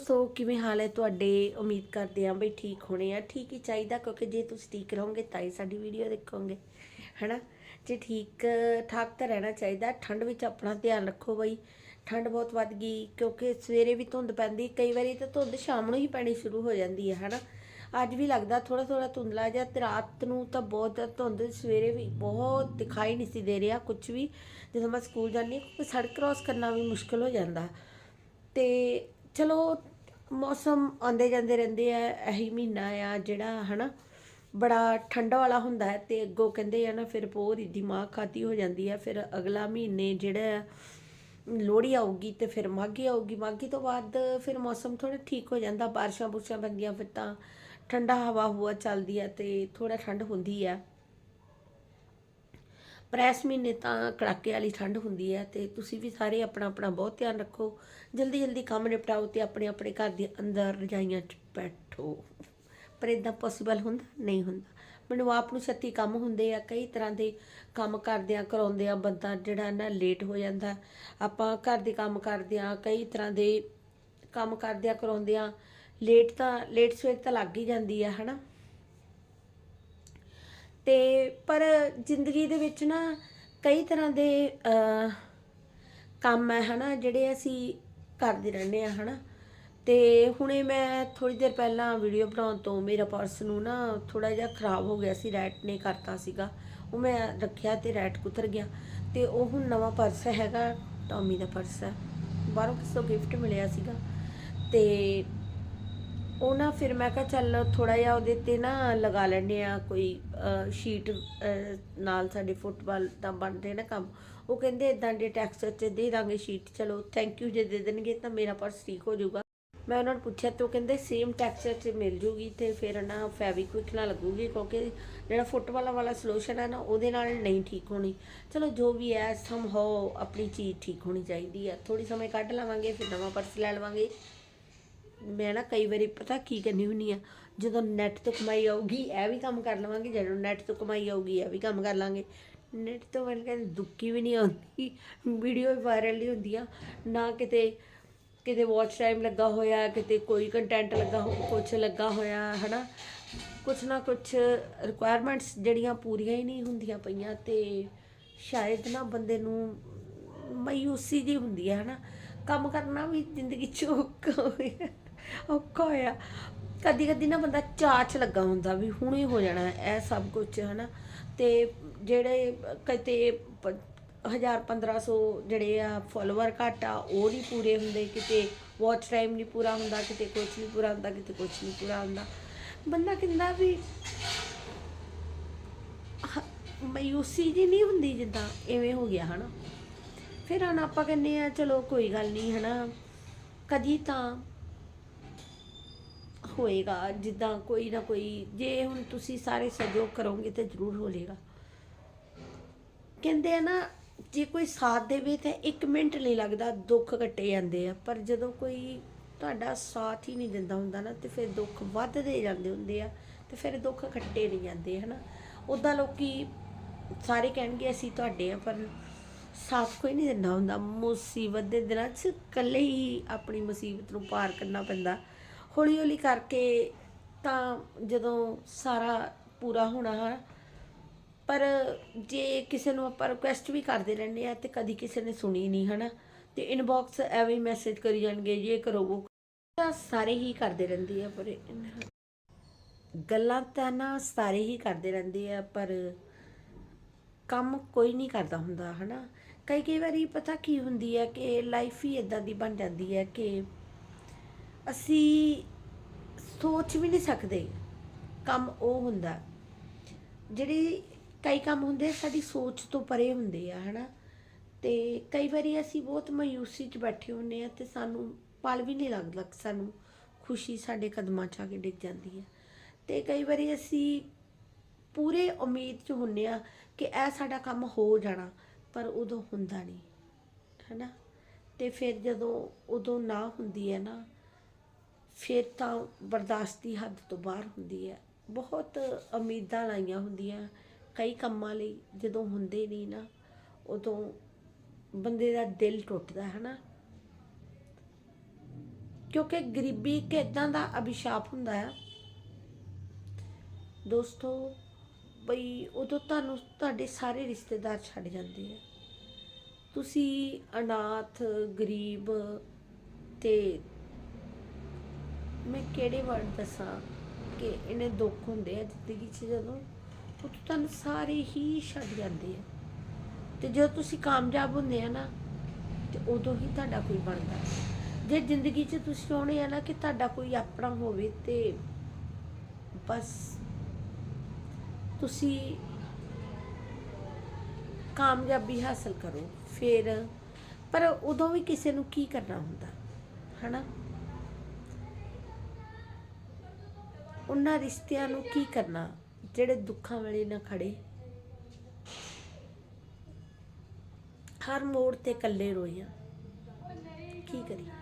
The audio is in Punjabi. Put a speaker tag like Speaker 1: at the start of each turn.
Speaker 1: ਸੋ ਕਿਵੇਂ ਹਾਲ ਹੈ ਤੁਹਾਡੇ? ਉਮੀਦ ਕਰਦੇ ਹਾਂ ਬਈ ਠੀਕ ਹੋਣੇ ਆ। ਠੀਕ ਹੀ ਚਾਹੀਦਾ ਕਿਉਂਕਿ ਜੇ ਤੁਸੀਂ ਠੀਕ ਰਹੋਗੇ ਤਾਂ ਹੀ ਸਾਡੀ ਵੀਡੀਓ ਦੇਖੋਗੇ, ਹੈਨਾ? ਜੇ ਠੀਕ, ਠਾਕ ਤਾਂ ਰਹਿਣਾ ਚਾਹੀਦਾ। ਠੰਡ ਵਿੱਚ ਆਪਣਾ ਧਿਆਨ ਰੱਖੋ ਬਈ। ਠੰਡ ਬਹੁਤ ਵੱਧ ਗਈ ਕਿਉਂਕਿ ਸਵੇਰੇ ਵੀ ਧੁੰਦ ਪੈਂਦੀ, ਕਈ ਵਾਰੀ ਤਾਂ ਧੁੰਦ ਸ਼ਾਮ ਨੂੰ ਹੀ ਪੈਣੀ ਸ਼ੁਰੂ ਹੋ ਜਾਂਦੀ ਹੈ, ਹੈਨਾ? ਅੱਜ ਵੀ ਲੱਗਦਾ ਥੋੜਾ ਥੋੜਾ ਧੁੰਦਲਾ ਜਿਹਾ। ਤੇ ਰਾਤ ਨੂੰ ਤਾਂ ਬਹੁਤ ਜ਼ਿਆਦਾ ਧੁੰਦ ਸਵੇਰੇ ਵੀ ਬਹੁਤ ਦਿਖਾਈ ਨਹੀਂ ਸੀ ਦੇ ਰਿਹਾ ਕੁਝ ਵੀ। ਜਦੋਂ ਮੈਂ ਸਕੂਲ ਜਾਂਦੀ ਹਾਂ, ਕਿਉਂਕਿ ਸੜਕ ਕ੍ਰਾਸ ਕਰਨਾ ਵੀ ਮੁਸ਼ਕਲ ਹੋ ਜਾਂਦਾ। ਤੇ ਚਲੋ ਮੌਸਮ ਆਉਂਦੇ ਜਾਂਦੇ ਰਹਿੰਦੇ ਆ, ਇਹੀ ਮਹੀਨਾ ਆ ਜਿਹੜਾ, ਹਨਾ? ਬੜਾ ਠੰਡਾ ਵਾਲਾ ਹੁੰਦਾ ਹੈ ਤੇ ਅੱਗੋਂ ਕਹਿੰਦੇ ਆ ਨਾ, ਫਿਰ ਪੂਰੀ ਦਿਮਾਗ ਖਾਤੀ ਹੋ ਜਾਂਦੀ ਹੈ ਫਿਰ ਅਗਲਾ ਮਹੀਨੇ ਜਿਹੜਾ ਲੋਹੜੀ ਆਊਗੀ ਤੇ ਫਿਰ ਮਾਘੀ ਆਊਗੀ। ਮਾਘੀ ਤੋਂ ਬਾਅਦ ਫਿਰ ਮੌਸਮ ਥੋੜਾ ਠੀਕ ਹੋ ਜਾਂਦਾ, ਬਾਰਿਸ਼ਾਂ ਬੁਰਸ਼ਾਂ ਪੈਂਦੀਆਂ, ਫਿਰ ਤਾਂ ਠੰਡਾ ਹਵਾ ਹੁਆ ਚੱਲਦੀ ਹੈ ਤੇ ਥੋੜਾ ਠੰਡ ਹੁੰਦੀ ਹੈ ਪ੍ਰੈਸ ਮਹੀਨੇ ਤਾਂ ਕੜਾਕੇ ਵਾਲੀ ਠੰਡ ਹੁੰਦੀ ਹੈ ਤੇ ਤੁਸੀਂ ਵੀ ਸਾਰੇ ਆਪਣਾ ਆਪਣਾ ਬਹੁਤ ਧਿਆਨ ਰੱਖੋ। ਜਲਦੀ ਜਲਦੀ ਕੰਮ ਨਿਪਟਾਓ ਤੇ ਆਪਣੇ ਆਪਣੇ ਘਰ ਦੇ ਅੰਦਰ ਰਜਾਈਆਂ 'ਚ ਬੈਠੋ। ਪਰ ਇਦਾਂ ਪੋਸੀਬਲ ਹੁੰਦਾ? ਨਹੀਂ ਹੁੰਦਾ। ਮੈਨੂੰ ਆਪ ਨੂੰ ਛੱਤੀ ਕੰਮ ਹੁੰਦੇ ਆ, ਕਈ ਤਰ੍ਹਾਂ ਦੇ ਕੰਮ ਕਰਦਿਆਂ ਕਰਾਉਂਦਿਆਂ ਬੰਦਾ ਜਿਹੜਾ ਨਾ ਲੇਟ ਹੋ ਜਾਂਦਾ। ਆਪਾਂ ਘਰ ਦੇ ਕੰਮ ਕਰਦਿਆਂ, ਕਈ ਤਰ੍ਹਾਂ ਦੇ ਕੰਮ ਕਰਦਿਆਂ ਕਰਾਉਂਦਿਆਂ ਲੇਟ ਤਾਂ ਲੇਟ ਸਵੇਰ ਤਾਂ ਲੱਗ ਹੀ ਜਾਂਦੀ ਆ, ਹਨਾ? ਤੇ ਪਰ ਜ਼ਿੰਦਗੀ ਦੇ ਵਿੱਚ ਨਾ ਕਈ ਤਰ੍ਹਾਂ ਦੇ ਕੰਮ ਹੈ ਹਨਾ, ਜਿਹੜੇ ਅਸੀਂ ਕਰਦੇ ਰਹਿੰਦੇ ਆ ਹਨਾ। ਤੇ ਹੁਣੇ ਮੈਂ ਥੋੜੀ ਦੇਰ ਪਹਿਲਾਂ ਵੀਡੀਓ ਬਣਾਉਣ ਤੋਂ ਮੇਰਾ ਪਰਸ ਨੂੰ ਨਾ ਥੋੜਾ ਜਿਹਾ ਖਰਾਬ ਹੋ ਗਿਆ ਸੀ ਰੈਟ ਨੇ ਕਰਤਾ ਸੀਗਾ। ਉਹ ਮੈਂ ਰੱਖਿਆ ਤੇ ਰੈਟ ਕੁਤਰ ਗਿਆ। ਤੇ ਉਹ ਹੁਣ ਨਵਾਂ ਪਰਸ ਹੈਗਾ ਟੌਮੀ ਦਾ ਪਰਸ ਹੈ। ਬਾਹਰੋਂ ਕਿਸੇ ਗਿਫਟ ਮਿਲਿਆ ਸੀਗਾ। ਤੇ ਉਹ ਨਾ ਫਿਰ ਮੈਂ ਕਿਹਾ ਚੱਲ ਥੋੜਾ ਜਿਹਾ ਉਹਦੇ ਤੇ ਨਾ ਲਗਾ ਲੈਣੇ ਆ ਕੋਈ ਸ਼ੀਟ ਨਾਲ ਸਾਡੇ ਫੁੱਟਬਾਲ ਦਾ ਬਣਦੇ ਨਾ ਕੰਮ। ਉਹ ਕਹਿੰਦੇ ਇਦਾਂ ਦੇ ਟੈਕਸਚਰ ਚ ਦੇ ਦਾਂਗੇ ਸ਼ੀਟ ਚਲੋ ਥੈਂਕ ਯੂ ਜੇ ਦੇ ਦੇਣਗੇ ਤਾਂ ਮੇਰਾ ਪਰਸ ਠੀਕ ਹੋ ਜਾਊਗਾ। ਮੈਂ ਉਹਨਾਂ ਨੂੰ ਪੁੱਛਿਆ ਤੇ ਉਹ ਕਹਿੰਦੇ ਸੇਮ ਟੈਕਸਚਰ ਚ ਮਿਲ ਜੂਗੀ ਤੇ ਫਿਰ ਨਾ ਫੈਬਿਕਵਿਕ ਨਾਲ ਲੱਗੂਗੀ ਕਿਉਂਕਿ ਜਿਹੜਾ ਫੁੱਟਬਾਲ ਵਾਲਾ ਸੋਲੂਸ਼ਨ ਹੈ ਨਾ ਉਹਦੇ ਨਾਲ ਨਹੀਂ ਠੀਕ ਹੋਣੀ। ਚਲੋ ਜੋ ਵੀ ਹੈ ਸਮ ਹੋ ਆਪਣੀ ਚੀਜ਼ ਠੀਕ ਹੋਣੀ ਚਾਹੀਦੀ ਹੈ। ਥੋੜੀ ਸਮੇਂ ਕੱਢ ਲਵਾਂਗੇ, ਫਿਰ ਨਵਾਂ ਪਰਸ ਲੈ ਲਵਾਂਗੇ। ਮੈਂ ਨਾ ਕਈ ਵਾਰੀ ਪਤਾ ਕੀ ਕਰਨੀ ਹੁੰਨੀ ਆ, ਜਦੋਂ ਨੈਟ ਤੋਂ ਕਮਾਈ ਆਊਗੀ, ਇਹ ਵੀ ਕੰਮ ਕਰ ਲਵਾਂਗੇ, ਜਦੋਂ ਨੈਟ ਤੋਂ ਕਮਾਈ ਆਊਗੀ, ਇਹ ਵੀ ਕੰਮ ਕਰ ਲਾਂਗੇ। ਨੈਟ ਤੋਂ ਮੈਨੂੰ ਕਹਿੰਦੇ ਦੁੱਕੀ ਵੀ ਨਹੀਂ ਆਉਂਦੀ ਵੀਡੀਓ ਵਾਇਰਲ ਨਹੀਂ ਹੁੰਦੀਆਂ ਨਾ ਕਿਤੇ ਕਿਤੇ ਵਾਚ ਟਾਈਮ ਲੱਗਾ ਹੋਇਆ, ਕਿਤੇ ਕੋਈ ਕੰਟੈਂਟ ਲੱਗਾ ਹੋ ਕੁਝ ਲੱਗਾ ਹੋਇਆ, ਹਨਾ? ਕੁਛ ਨਾ ਕੁਛ ਰਿਕੁਆਇਰਮੈਂਟਸ ਜਿਹੜੀਆਂ ਪੂਰੀਆਂ ਹੀ ਨਹੀਂ ਹੁੰਦੀਆਂ ਪਈਆਂ ਤੇ ਸ਼ਾਇਦ ਨਾ ਬੰਦੇ ਨੂੰ ਮਾਯੂਸੀ ਜੀ ਹੁੰਦੀ ਹੈ ਹਨਾ? ਕੰਮ ਕਰਨਾ ਵੀ ਜ਼ਿੰਦਗੀ ਚ ਔਖਾ ਹੋਇਆ। ਔਖਾ ਹੋਇਆ। ਕਦੀ ਕਦੀ ਨਾ ਬੰਦਾ ਚਾਅ ਚ ਲੱਗਾ ਹੁੰਦਾ ਵੀ ਹੁਣੇ ਹੋ ਜਾਣਾ, ਇਹ ਸਭ ਕੁਝ ਹਨਾ। ਤੇ ਜਿਹੜੇ ਕਿਤੇ ਪ- ਹਜ਼ਾਰ 1500 ਜਿਹੜੇ ਆ ਫਾਲੋਅਰ ਘੱਟ ਆ, ਉਹ ਨਹੀਂ ਪੂਰੇ ਹੁੰਦੇ। ਕਿਤੇ ਵਾਚ ਟਾਈਮ ਨਹੀਂ ਪੂਰਾ ਹੁੰਦਾ, ਕਿਤੇ ਕੁਝ ਨਹੀਂ ਪੂਰਾ ਹੁੰਦਾ, ਕਿਤੇ ਕੁਝ ਨਹੀਂ ਪੂਰਾ ਹੁੰਦਾ। ਬੰਦਾ ਕਹਿੰਦਾ ਵੀ ਹ- ਮਾਯੂਸੀ ਜੀ ਨਹੀਂ ਹੁੰਦੀ ਜਿੱਦਾਂ ਐਵੇਂ ਹੋ ਗਿਆ, ਹਨਾ। ਫਿਰ ਹੁਣ ਆਪਾਂ ਕਹਿੰਦੇ ਆ, ਚਲੋ ਕੋਈ ਗੱਲ ਨਹੀਂ, ਹਨਾ। ਕਦੀ ਤਾਂ ਹੋਏਗਾ, ਜਿੱਦਾਂ ਕੋਈ ਨਾ ਕੋਈ, ਜੇ ਹੁਣ ਤੁਸੀਂ ਸਾਰੇ ਸਹਿਯੋਗ ਕਰੋਗੇ ਤੇ ਜ਼ਰੂਰ ਹੋ ਜਾਏਗਾ ਕਹਿੰਦੇ ਆ ਨਾ, ਜੇ ਕੋਈ ਸਾਥ ਦੇਵੇ ਤਾਂ 1 ਮਿੰਟ ਨਹੀਂ ਲੱਗਦਾ, ਦੁੱਖ ਕੱਟੇ ਜਾਂਦੇ ਆ। ਪਰ ਜਦੋਂ ਕੋਈ ਤੁਹਾਡਾ ਸਾਥ ਹੀ ਨਹੀਂ ਦਿੰਦਾ ਹੁੰਦਾ ਨਾ, ਤੇ ਫਿਰ ਦੁੱਖ ਵੱਧਦੇ ਜਾਂਦੇ ਹੁੰਦੇ ਆ, ਤੇ ਫਿਰ ਦੁੱਖ ਕੱਟੇ ਨਹੀਂ ਜਾਂਦੇ, ਹਨਾ? ਉਦਾਂ ਲੋਕੀ ਸਾਰੇ ਕਹਿਣਗੇ, ਅਸੀਂ ਤੁਹਾਡੇ ਆ ਪਰ ਸਾਥ ਕੋਈ ਨਹੀਂ ਦਿੰਦਾ ਹੁੰਦਾ। ਮੁਸੀਬਤ ਦੇ ਦਿਨਾਂ 'ਚ ਇਕੱਲੇ ਹੀ ਆਪਣੀ ਮੁਸੀਬਤ ਨੂੰ ਪਾਰ ਕਰਨਾ ਪੈਂਦਾ। ਹੌਲੀ ਹੌਲੀ ਕਰਕੇ ਤਾਂ ਜਦੋਂ ਸਾਰਾ ਪੂਰਾ ਹੋਣਾ ਹੈ, ਪਰ ਜੇ ਕਿਸੇ ਨੂੰ ਆਪਾਂ ਰਿਕੁਐਸਟ ਵੀ ਕਰਦੇ ਰਹਿੰਦੇ ਆ ਤੇ ਕਦੀ ਕਿਸੇ ਨੇ ਸੁਣੀ ਨਹੀਂ, ਹਨਾ? ਤੇ ਇਨਬਾਕਸ ਐਵੇਂ ਮੈਸੇਜ ਕਰੀ ਜਾਣਗੇ, ਜੇ ਕਰੋ ਉਹ ਤਾਂ ਸਾਰੇ ਹੀ ਕਰਦੇ ਰਹਿੰਦੇ ਆ, ਪਰ ਗੱਲਾਂ ਤਾਂ ਨਾ ਸਾਰੇ ਹੀ ਕਰਦੇ ਰਹਿੰਦੇ ਆ, ਪਰ ਕੰਮ ਕੋਈ ਨਹੀਂ ਕਰਦਾ ਹੁੰਦਾ, ਹਨਾ? ਕਈ ਕਈ ਵਾਰੀ ਪਤਾ ਕੀ ਹੁੰਦੀ ਹੈ ਕਿ ਲਾਈਫ ਹੀ ਇਦਾਂ ਦੀ ਬਣ ਜਾਂਦੀ ਹੈ ਕਿ ਅਸੀਂ ਸੋਚ ਵੀ ਨਹੀਂ ਸਕਦੇ ਕੰਮ ਉਹ ਹੁੰਦਾ। ਜਿਹੜੀ ਕਈ ਕੰਮ ਹੁੰਦੇ ਸਾਡੀ ਸੋਚ ਤੋਂ ਪਰੇ ਹੁੰਦੇ ਆ, ਹਨਾ। ਤੇ ਕਈ ਵਾਰੀ ਅਸੀਂ ਬਹੁਤ ਮਾਯੂਸੀ 'ਚ ਬੈਠੇ ਹੁੰਨੇ ਆ ਤੇ ਸਾਨੂੰ ਪਲ ਵੀ ਨਹੀਂ ਲੱਗਦਾ, ਸਾਨੂੰ ਖੁਸ਼ੀ ਸਾਡੇ ਕਦਮਾਂ 'ਚ ਆ ਕੇ ਡਿੱਗ ਜਾਂਦੀ ਹੈ ਤੇ ਕਈ ਵਾਰੀ ਅਸੀਂ ਪੂਰੇ ਉਮੀਦ 'ਚ ਹੁੰਨੇ ਆ ਕਿ ਇਹ ਸਾਡਾ ਕੰਮ ਹੋ ਜਾਣਾ, ਪਰ ਉਦੋਂ ਹੁੰਦਾ ਨਹੀਂ, ਹੈਨਾ। ਤੇ ਫਿਰ ਜਦੋਂ ਉਦੋਂ ਨਾ ਹੁੰਦੀ ਹੈ ਨਾ ਫਿਰ ਤਾਂ ਬਰਦਾਸ਼ਤ ਦੀ ਹੱਦ ਤੋਂ ਬਾਹਰ ਹੁੰਦੀ ਹੈ। ਬਹੁਤ ਉਮੀਦਾਂ ਲਾਈਆਂ ਹੁੰਦੀਆਂ ਕਈ ਕੰਮਾਂ ਲਈ, ਜਦੋਂ ਹੁੰਦੇ ਨਹੀਂ ਨਾ, ਉਦੋਂ ਬੰਦੇ ਦਾ ਦਿਲ ਟੁੱਟਦਾ ਹੈ ਨਾ ਕਿਉਂਕਿ ਗਰੀਬੀ ਇੱਕ ਇਦਾਂ ਦਾ ਅਭਿਸ਼ਾਪ ਹੁੰਦਾ ਹੈ ਦੋਸਤੋ, ਬਈ ਉਦੋਂ ਤੁਹਾਨੂੰ ਤੁਹਾਡੇ ਸਾਰੇ ਰਿਸ਼ਤੇਦਾਰ ਛੱਡ ਜਾਂਦੇ ਆ। ਤੁਸੀਂ ਅਨਾਥ, ਗਰੀਬ ਤੇ ਮੈਂ ਕਿਹੜੇ ਵਰਡ ਦੱਸਾਂ ਕਿ ਇਹਨੇ ਦੁੱਖ ਹੁੰਦੇ ਆ ਜ਼ਿੰਦਗੀ 'ਚ ਜਦੋਂ ਉਹ ਤੁਹਾਨੂੰ ਸਾਰੇ ਹੀ ਛੱਡ ਜਾਂਦੇ ਆ। ਤੇ ਜਦੋਂ ਤੁਸੀਂ ਕਾਮਯਾਬ ਹੁੰਦੇ ਆ ਨਾ, ਤੇ ਉਦੋਂ ਹੀ ਤੁਹਾਡਾ ਕੋਈ ਬਣਦਾ। ਜੇ ਜ਼ਿੰਦਗੀ 'ਚ ਤੁਸੀਂ ਚਾਹੁੰਦੇ ਆ ਨਾ ਕਿ ਤੁਹਾਡਾ ਕੋਈ ਆਪਣਾ ਹੋਵੇ ਤੇ ਬਸ ਤੁਸੀਂ ਕਾਮਯਾਬੀ ਹਾਸਲ ਕਰੋ, ਫਿਰ। ਪਰ ਉਦੋਂ ਵੀ ਕਿਸੇ ਨੂੰ ਕੀ ਕਰਨਾ ਹੁੰਦਾ? ਹਨਾ? ਉਹਨਾਂ ਰਿਸ਼ਤਿਆਂ ਨੂੰ ਕੀ ਕਰਨਾ? ਜਿਹੜੇ ਦੁੱਖਾਂ ਵੇਲੇ ਨਾ ਖੜੇ। ਹਰ ਮੋੜ ਤੇ ਇਕੱਲੇ ਰੋਈਆਂ। ਕੀ ਕਰੀਏ?